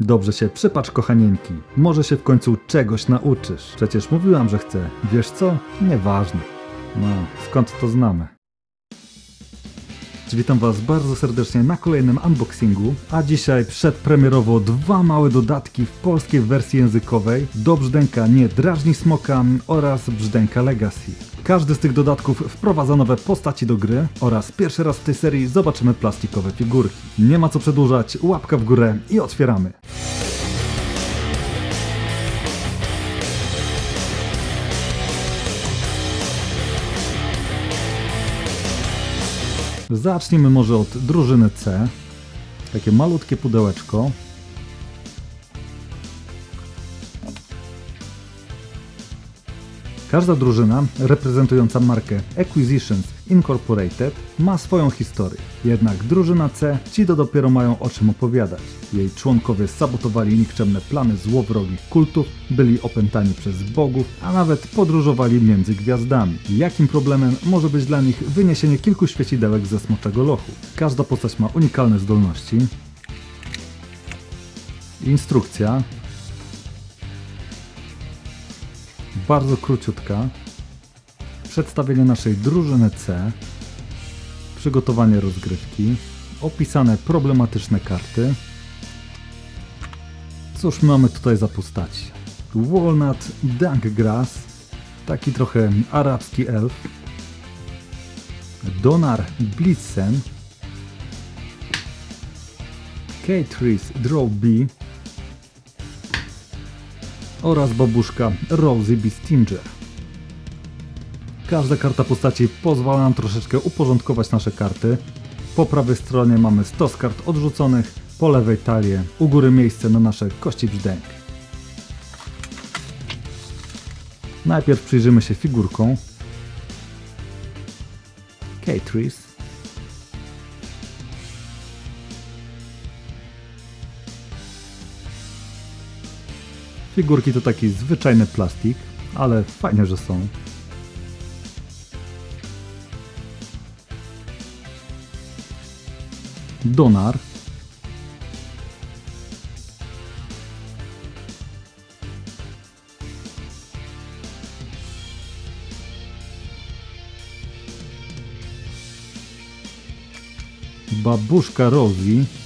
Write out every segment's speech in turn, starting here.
Dobrze się przypatrz, kochanieńki. Może się w końcu czegoś nauczysz. Przecież mówiłam, że chcę. Wiesz co? Nieważne. No, skąd to znamy? Witam Was bardzo serdecznie na kolejnym unboxingu, a dzisiaj przedpremierowo dwa małe dodatki w polskiej wersji językowej do brzdęka Nie Drażni Smoka oraz brzdęka Legacy. Każdy z tych dodatków wprowadza nowe postaci do gry oraz pierwszy raz w tej serii zobaczymy plastikowe figurki. Nie ma co przedłużać, łapka w górę i otwieramy. Zacznijmy może od drużyny C. Takie malutkie pudełeczko. Każda drużyna reprezentująca markę Acquisitions Incorporated ma swoją historię. Jednak drużyna C ci to dopiero mają o czym opowiadać. Jej członkowie sabotowali nikczemne plany złowrogich kultów, byli opętani przez bogów, a nawet podróżowali między gwiazdami. Jakim problemem może być dla nich wyniesienie kilku świecidełek ze smoczego lochu? Każda postać ma unikalne zdolności. Instrukcja bardzo króciutka. Przedstawienie naszej drużyny C, przygotowanie rozgrywki, opisane problematyczne karty. Cóż mamy tutaj za postaci? Walnut Dankgrass, taki trochę arabski elf. Donar Blitzen, Catrice Draw B, oraz babuszka Rosie B. Stinger. Każda karta postaci pozwala nam troszeczkę uporządkować nasze karty. Po prawej stronie mamy stos kart odrzuconych, po lewej talię, u góry miejsce na nasze kości brzdęk. Najpierw przyjrzymy się figurką. Catrice. Figurki to taki zwyczajny plastik, ale fajnie, że są. Donar. Babuszka Rosie.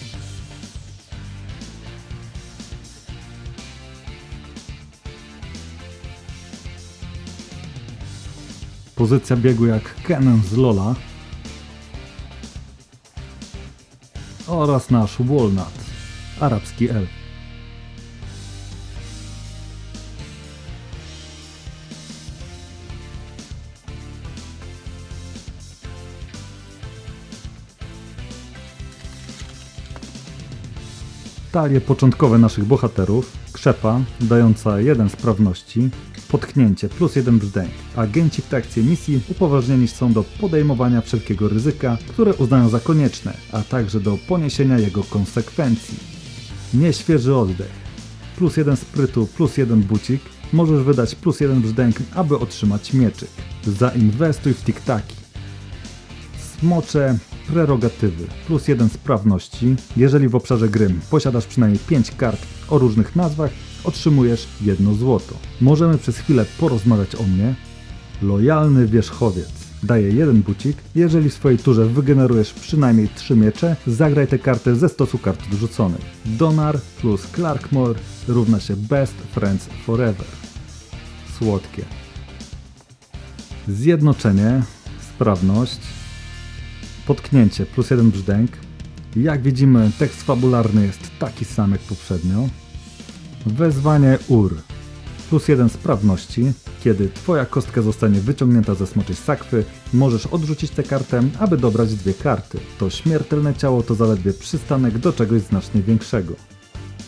Pozycja biegu jak Kennen z Lola. Oraz nasz Walnut, arabski elf. Talie początkowe naszych bohaterów, krzepa dająca jeden sprawności, potknięcie plus jeden brzdęk. Agenci w trakcie misji upoważnieni są do podejmowania wszelkiego ryzyka, które uznają za konieczne, a także do poniesienia jego konsekwencji. Nieświeży oddech. Plus jeden sprytu, plus jeden bucik. Możesz wydać plus jeden brzdęk, aby otrzymać mieczyk. Zainwestuj w tiktaki. Smocze prerogatywy plus jeden sprawności. Jeżeli w obszarze gry posiadasz przynajmniej 5 kart o różnych nazwach, otrzymujesz jedno złoto. Możemy przez chwilę porozmawiać o mnie. Lojalny wierzchowiec. Daje jeden bucik. Jeżeli w swojej turze wygenerujesz przynajmniej 3 miecze, zagraj tę kartę ze stosu kart odrzuconych. Donar plus Clarkmore równa się Best Friends Forever. Słodkie. Zjednoczenie, sprawność, potknięcie plus jeden brzdęk. Jak widzimy, tekst fabularny jest taki sam jak poprzednio. Wezwanie UR plus jeden sprawności. Kiedy twoja kostka zostanie wyciągnięta ze smoczej sakwy, możesz odrzucić tę kartę, aby dobrać dwie karty. To śmiertelne ciało to zaledwie przystanek do czegoś znacznie większego.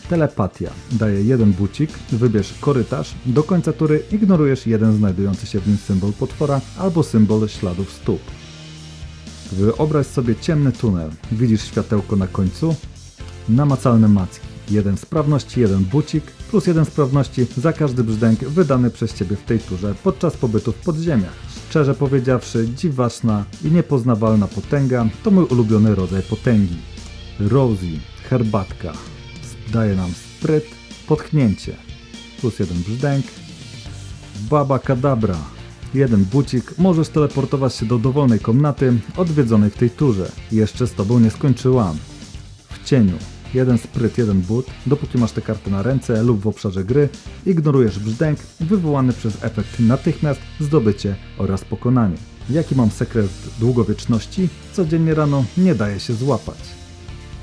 Telepatia. Daje jeden bucik, wybierz korytarz, do końca tury ignorujesz jeden znajdujący się w nim symbol potwora albo symbol śladów stóp. Wyobraź sobie ciemny tunel. Widzisz światełko na końcu? Namacalne macki. Jeden sprawności, jeden bucik, plus jeden sprawności za każdy brzdęk wydany przez Ciebie w tej turze podczas pobytu w podziemiach. Szczerze powiedziawszy, dziwaczna i niepoznawalna potęga to mój ulubiony rodzaj potęgi. Rosie, herbatka, daje nam spryt, potknięcie, plus jeden brzdęk, baba kadabra, jeden bucik, możesz teleportować się do dowolnej komnaty odwiedzonej w tej turze. Jeszcze z tobą nie skończyłam. W cieniu, jeden spryt, jeden but, dopóki masz tę kartę na ręce lub w obszarze gry, ignorujesz brzdęk wywołany przez efekt natychmiast, zdobycie oraz pokonanie. Jaki mam sekret długowieczności? Codziennie rano nie daje się złapać.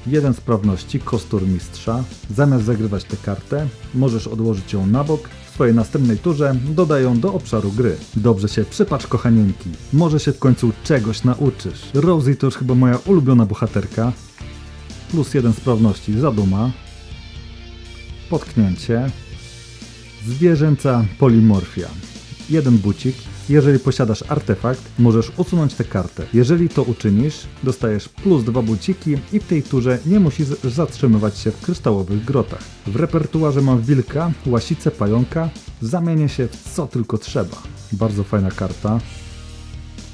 Jeden sprawności, kostur mistrza. Zamiast zagrywać tę kartę, możesz odłożyć ją na bok. Swojej następnej turze dodaj ją do obszaru gry. Dobrze się przypatrz, kochanieńki. Może się w końcu czegoś nauczysz. Rosie to już chyba moja ulubiona bohaterka. Plus jeden sprawności, zaduma. Potknięcie. Zwierzęca polimorfia. Jeden bucik. Jeżeli posiadasz artefakt, możesz usunąć tę kartę. Jeżeli to uczynisz, dostajesz plus dwa buciki i w tej turze nie musisz zatrzymywać się w kryształowych grotach. W repertuarze mam wilka, łasicę, pająka. Zamienię się w co tylko trzeba. Bardzo fajna karta.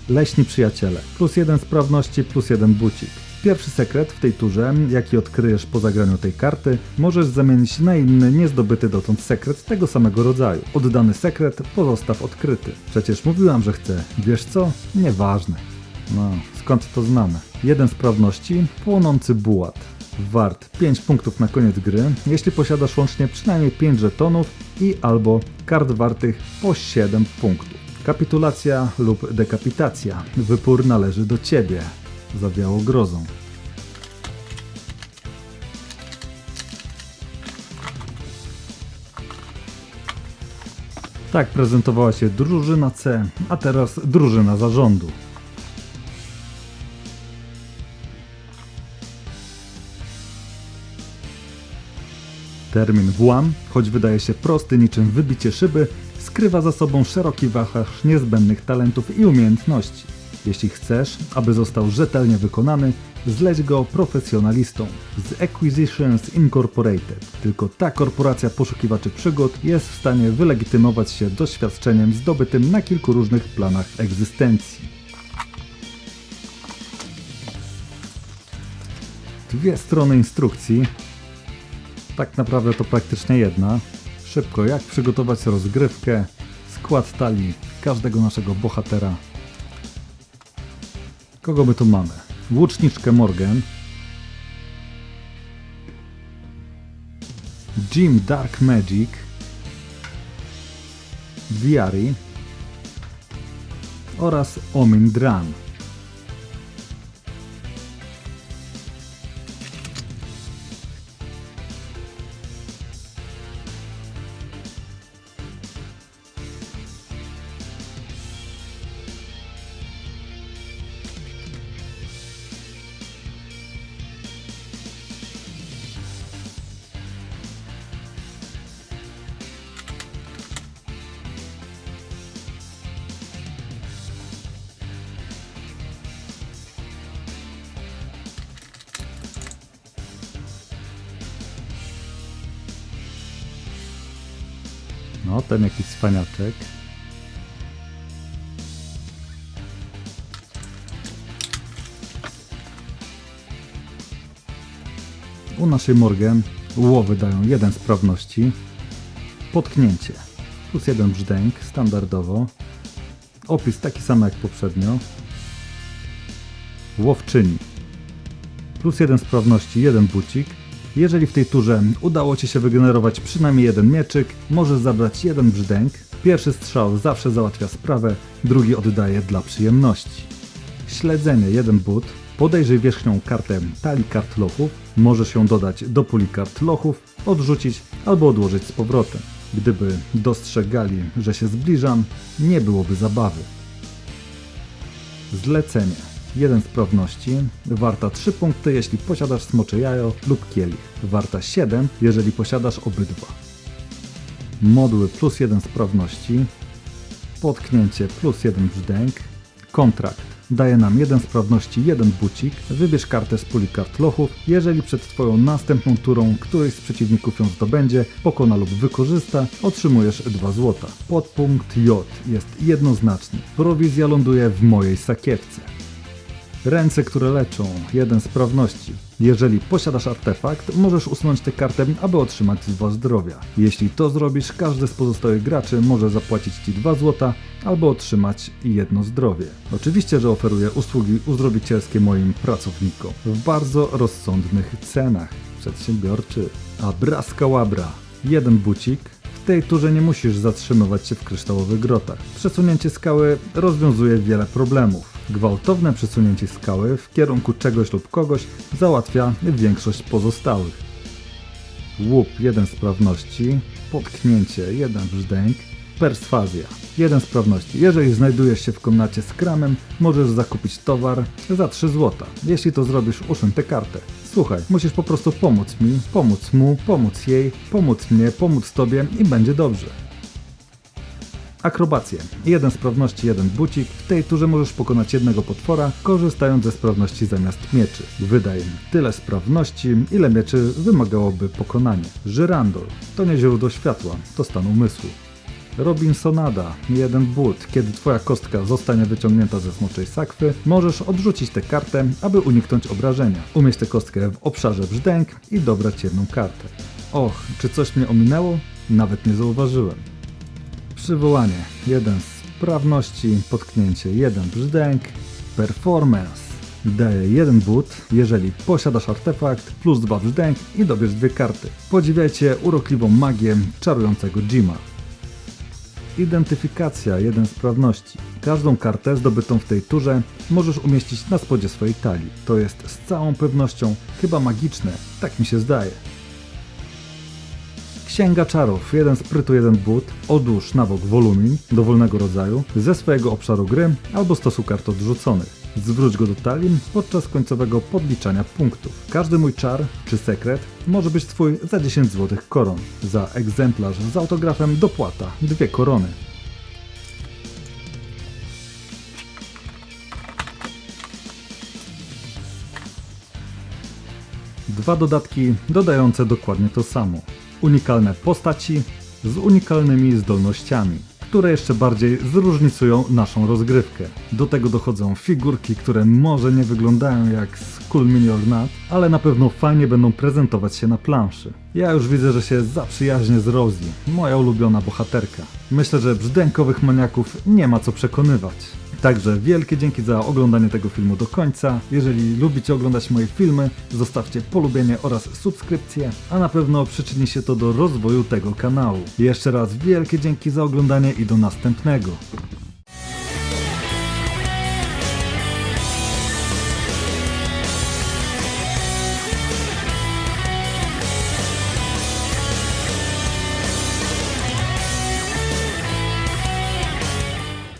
Leśni przyjaciele. Plus jeden sprawności, plus jeden bucik. Pierwszy sekret w tej turze, jaki odkryjesz po zagraniu tej karty, możesz zamienić na inny, niezdobyty dotąd sekret tego samego rodzaju. Oddany sekret pozostaw odkryty. Przecież mówiłam, że chcę. Wiesz co? Nieważne. No, skąd to znamy? Jeden sprawności, płonący bułat. Wart 5 punktów na koniec gry, jeśli posiadasz łącznie przynajmniej 5 żetonów i albo kart wartych po 7 punktów. Kapitulacja lub dekapitacja. Wypór należy do ciebie. Zawiało grozą. Tak prezentowała się drużyna C, a teraz drużyna zarządu. Termin włam, choć wydaje się prosty niczym wybicie szyby, skrywa za sobą szeroki wachlarz niezbędnych talentów i umiejętności. Jeśli chcesz, aby został rzetelnie wykonany, zleć go profesjonalistom z Acquisitions Incorporated. Tylko ta korporacja poszukiwaczy przygód jest w stanie wylegitymować się doświadczeniem zdobytym na kilku różnych planach egzystencji. Dwie strony instrukcji. Tak naprawdę to praktycznie jedna. Szybko, jak przygotować rozgrywkę, skład talii każdego naszego bohatera. Kogo my tu mamy? Łuczniczkę Morgan. Jim Dark Magic. Viari. Oraz Omin Dran. No, ten jakiś cwaniaczek. U naszej Morgan łowy dają jeden sprawności, potknięcie. Plus jeden brzdęk standardowo, opis taki sam jak poprzednio, łowczyni. Plus jeden sprawności, jeden bucik. Jeżeli w tej turze udało Ci się wygenerować przynajmniej jeden mieczyk, możesz zabrać jeden brzdęk. Pierwszy strzał zawsze załatwia sprawę, drugi oddaje dla przyjemności. Śledzenie, jeden but. Podejrzyj wierzchnią kartę talii kart lochów. Możesz ją dodać do puli kart lochów, odrzucić albo odłożyć z powrotem. Gdyby dostrzegali, że się zbliżam, nie byłoby zabawy. Zlecenie. 1 sprawności, warta 3 punkty, jeśli posiadasz smocze jajo lub kielich. Warta 7, jeżeli posiadasz obydwa. Modły plus 1 sprawności, potknięcie plus 1 brzdęk, kontrakt daje nam 1 sprawności, 1 bucik, wybierz kartę z puli kart lochów, jeżeli przed Twoją następną turą któryś z przeciwników ją zdobędzie, pokona lub wykorzysta, otrzymujesz 2 złota. Podpunkt J jest jednoznaczny, prowizja ląduje w mojej sakiewce. Ręce, które leczą. Jeden sprawności. Jeżeli posiadasz artefakt, możesz usunąć tę kartę, aby otrzymać 2 zdrowia. Jeśli to zrobisz, każdy z pozostałych graczy może zapłacić Ci 2 złota albo otrzymać jedno zdrowie. Oczywiście, że oferuję usługi uzdrowicielskie moim pracownikom w bardzo rozsądnych cenach. Przedsiębiorczy. Abraska łabra. Jeden bucik. W tej turze nie musisz zatrzymywać się w kryształowych grotach. Przesunięcie skały rozwiązuje wiele problemów. Gwałtowne przesunięcie skały w kierunku czegoś lub kogoś załatwia większość pozostałych. Łup jeden sprawności, potknięcie jeden brzdęk, perswazja jeden sprawności. Jeżeli znajdujesz się w komnacie z kramem, możesz zakupić towar za 3 złota. Jeśli to zrobisz, usuń tę kartę. Słuchaj, musisz po prostu pomóc mi, pomóc mu, pomóc jej, pomóc mnie, pomóc tobie i będzie dobrze. Akrobacje. Jeden sprawności, jeden bucik. W tej turze możesz pokonać jednego potwora, korzystając ze sprawności zamiast mieczy. Wydaj tyle sprawności, ile mieczy wymagałoby pokonanie. Żyrandol. To nie źródło światła, to stan umysłu. Robinsonada. Jeden but. Kiedy twoja kostka zostanie wyciągnięta ze smoczej sakwy, możesz odrzucić tę kartę, aby uniknąć obrażenia. Umieść tę kostkę w obszarze brzdęk i dobrać jedną kartę. Och, czy coś mnie ominęło? Nawet nie zauważyłem. Przywołanie. Jeden sprawności, potknięcie, jeden brzdęk, performance. Daje jeden but, jeżeli posiadasz artefakt, plus dwa brzdęk i dobierz dwie karty. Podziwiajcie urokliwą magię czarującego Jima. Identyfikacja, jeden sprawności. Każdą kartę zdobytą w tej turze możesz umieścić na spodzie swojej talii. To jest z całą pewnością chyba magiczne, tak mi się zdaje. Księga czarów, jeden sprytu, jeden but, odłóż na bok wolumin dowolnego rodzaju ze swojego obszaru gry albo stosu kart odrzuconych. Zwróć go do talii podczas końcowego podliczania punktów. Każdy mój czar czy sekret może być twój za 10 zł koron. Za egzemplarz z autografem dopłata dwie korony. Dwa dodatki dodające dokładnie to samo. Unikalne postaci z unikalnymi zdolnościami, które jeszcze bardziej zróżnicują naszą rozgrywkę. Do tego dochodzą figurki, które może nie wyglądają jak z Cool Mini or Not, ale na pewno fajnie będą prezentować się na planszy. Ja już widzę, że się zaprzyjaźnię z Rosie, moja ulubiona bohaterka. Myślę, że brzdękowych maniaków nie ma co przekonywać. Także wielkie dzięki za oglądanie tego filmu do końca. Jeżeli lubicie oglądać moje filmy, zostawcie polubienie oraz subskrypcję, a na pewno przyczyni się to do rozwoju tego kanału. Jeszcze raz wielkie dzięki za oglądanie i do następnego.